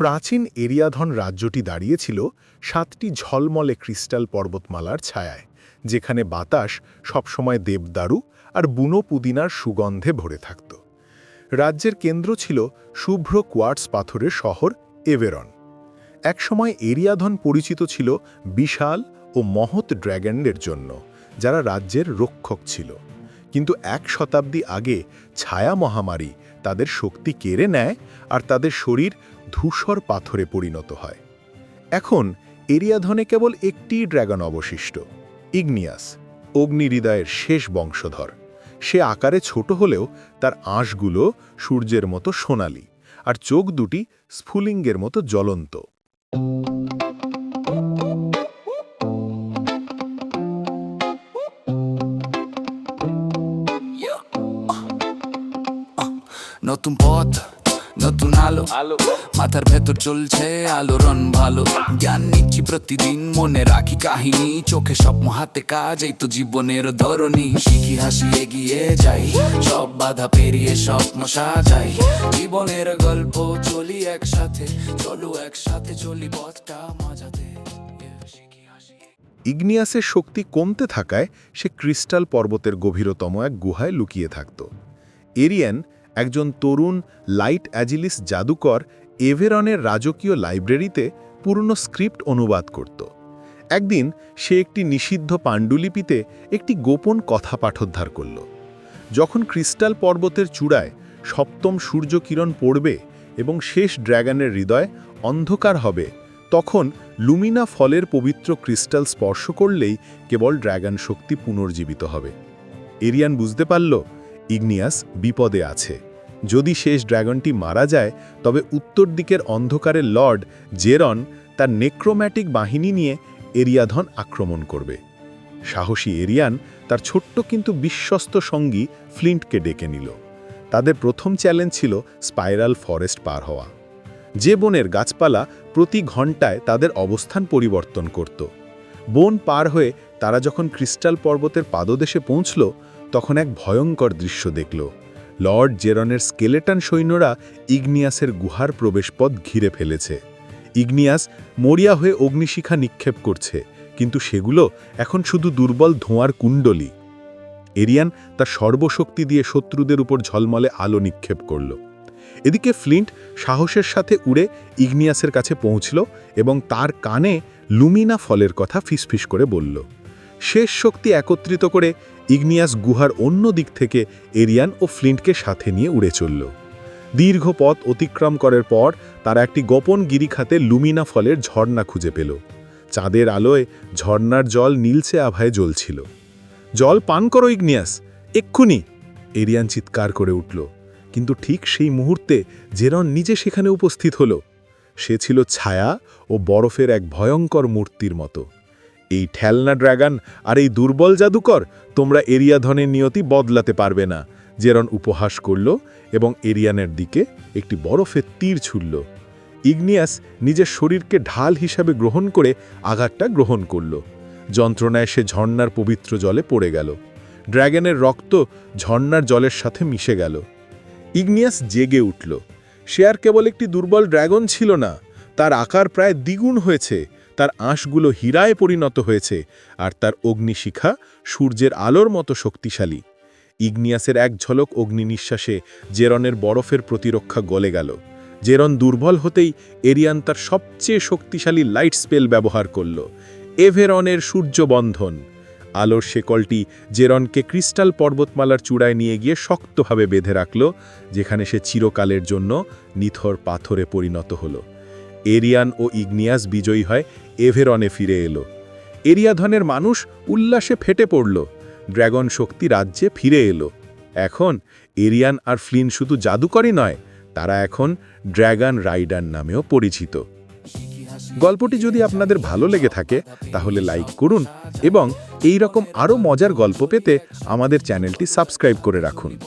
প্রাচীন এরিয়াধন রাজ্যটি দাঁড়িয়েছিল সাতটি ঝলমলে ক্রিস্টাল পর্বতমালার ছায়ায়, যেখানে বাতাস সবসময় দেবদারু আর বুনো পুদিনার সুগন্ধে ভরে থাকত। রাজ্যের কেন্দ্র ছিল শুভ্র কোয়ার্টস পাথরের শহর এভেরন। একসময় এরিয়াধন পরিচিত ছিল বিশাল ও মহৎ ড্র্যাগনদের জন্য, যারা রাজ্যের রক্ষক ছিল। কিন্তু এক শতাব্দী আগে ছায়া মহামারী তাদের শক্তি কেড়ে নেয় আর তাদের শরীর ধূসর পাথরে পরিণত হয়। এখন এরিয়াধনে কেবল একটি ড্র্যাগন অবশিষ্ট, ইগনিয়াস, অগ্নিহৃদয়ের শেষ বংশধর। সে আকারে ছোট হলেও তার আঁশগুলো সূর্যের মতো সোনালি আর চোখ দুটি স্ফুলিঙ্গের মতো জ্বলন্ত। নতুন পথ নতুন আলো। আলো। মাথার ভেতর চলছে আলোড়ন ভালো জ্ঞান নিচ্ছি প্রতিদিন মনে রাখি কাহিনী। চোখে স্বপ্ন হাতে কাজ এই তো জীবনের ধরনী শিখি হাসি এগিয়ে যাই। সব বাধা পেরিয়ে স্বপ্ন সাজাই। জীবনের গল্প চলি একসাথে চলো একসাথে চলি পথটা মজাতে শিখি হাসি ইগনিয়াসের শক্তি কমতে থাকায় সে ক্রিস্টাল পর্বতের গভীরতম এক গুহায় লুকিয়ে থাকত। এরিয়ান একজন তরুণ লাইট অ্যাজিলিস জাদুকর এভেরনের রাজকীয় লাইব্রেরিতে পুরনো স্ক্রিপ্ট অনুবাদ করত। একদিন সে একটি নিষিদ্ধ পাণ্ডুলিপিতে একটি গোপন কথা পাঠোদ্ধার করল। যখন ক্রিস্টাল পর্বতের চূড়ায় সপ্তম সূর্যকিরণ পড়বে এবং শেষ ড্র্যাগনের হৃদয় অন্ধকার হবে, তখন লুমিনা ফলের পবিত্র ক্রিস্টাল স্পর্শ করলেই কেবল ড্র্যাগন শক্তি পুনর্জীবিত হবে। এরিয়ান বুঝতে পারল ইগনিয়াস বিপদে আছে। যদি শেষ ড্র্যাগনটি মারা যায়, তবে উত্তর দিকের অন্ধকারের লর্ড জেরন তার নেক্রোম্যাটিক বাহিনী নিয়ে এরিয়াধন আক্রমণ করবে। সাহসী এরিয়ান তার ছোট্ট কিন্তু বিশ্বস্ত সঙ্গী ফ্লিন্টকে ডেকে নিল। তাদের প্রথম চ্যালেঞ্জ ছিল স্পাইরাল ফরেস্ট পার হওয়া। যে বনের গাছপালা প্রতি ঘন্টায় তাদের অবস্থান পরিবর্তন করত। বন পার হয়ে তারা যখন ক্রিস্টাল পর্বতের পাদদেশে পৌঁছল তখন এক ভয়ঙ্কর দৃশ্য দেখল। লর্ড জেরনের স্কেলেটন সৈন্যরা ইগনিয়াসের গুহার প্রবেশপথ ঘিরে ফেলেছে। ইগনিয়াস মরিয়া হয়ে অগ্নিশিখা নিক্ষেপ করছে, কিন্তু সেগুলো এখন শুধু দুর্বল ধোঁয়ার কুণ্ডলী। এরিয়ান তার সর্বশক্তি দিয়ে শত্রুদের উপর ঝলমলে আলো নিক্ষেপ করল। এদিকে ফ্লিন্ট সাহসের সাথে উড়ে ইগনিয়াসের কাছে পৌঁছল এবং তার কানে লুমিনা ফলের কথা ফিসফিস করে বলল শেষ শক্তি একত্রিত করে ইগনিয়াস গুহার অন্য দিক থেকে এরিয়ান ও ফ্লিন্টকে সাথে নিয়ে উড়ে চলল। দীর্ঘ পথ অতিক্রম করার পর তারা একটি গোপন গিরিখাতে লুমিনা ফলের ঝর্ণা খুঁজে পেল। চাঁদের আলোয় ঝর্ণার জল নীলচে আভায় জ্বলছিল। জল পান করো, ইগনিয়াস, এক্ষুনি! এরিয়ান চিৎকার করে উঠল, কিন্তু ঠিক সেই মুহূর্তে জেরন নিজে সেখানে উপস্থিত হল। সে ছিল ছায়া ও বরফের এক ভয়ঙ্কর মূর্তির মতো। এই ঠেলনা ড্রাগন আর এই দুর্বল জাদুকর তোমরা এরিয়াধনের নিয়তি বদলাতে পারবে না। জেরন উপহাস করল এবং এরিয়ানের দিকে একটি বরফের তীর ছুড়ল। ইগনিয়াস নিজের শরীরকে ঢাল হিসাবে গ্রহণ করে আঘাতটা গ্রহণ করল। যন্ত্রণায় সে ঝর্ণার পবিত্র জলে পড়ে গেল। ড্র্যাগনের রক্ত ঝর্ণার জলের সাথে মিশে গেল। ইগনিয়াস জেগে উঠল। সে আর কেবল একটি দুর্বল ড্র্যাগন ছিল না, তার আকার প্রায় দ্বিগুণ হয়েছে। তার আঁশগুলো হীরায় পরিণত হয়েছে আর তার অগ্নিশিখা সূর্যের আলোর মতো শক্তিশালী। ইগনিয়াসের এক ঝলক অগ্নি নিঃশ্বাসে জেরনের বরফের প্রতিরক্ষা গলে গেল। জেরন দুর্বল হতেই এরিয়ান তার সবচেয়ে শক্তিশালী লাইট স্পেল ব্যবহার করল, এভেরনের সূর্যবন্ধন। আলোর শেকলটি জেরনকে ক্রিস্টাল পর্বতমালার চূড়ায় নিয়ে গিয়ে শক্তভাবে বেঁধে রাখল, যেখানে সে চিরকালের জন্য নিথর পাথরে পরিণত হল। এরিয়ান ও ইগনিয়াস বিজয়ী হয়, এভেরনে ফিরে এলো। এরিয়াধনের মানুষ উল্লাসে ফেটে পড়ল। ড্র্যাগন শক্তি রাজ্যে ফিরে এলো। এখন এরিয়ান আর ফ্লিন শুধু জাদুকরই নয়, তারা এখন ড্র্যাগন রাইডার নামেও পরিচিত। গল্পটি যদি আপনাদের ভালো লেগে থাকে, তাহলে লাইক করুন এবং এই রকম আরও মজার গল্প পেতে আমাদের চ্যানেলটি সাবস্ক্রাইব করে রাখুন।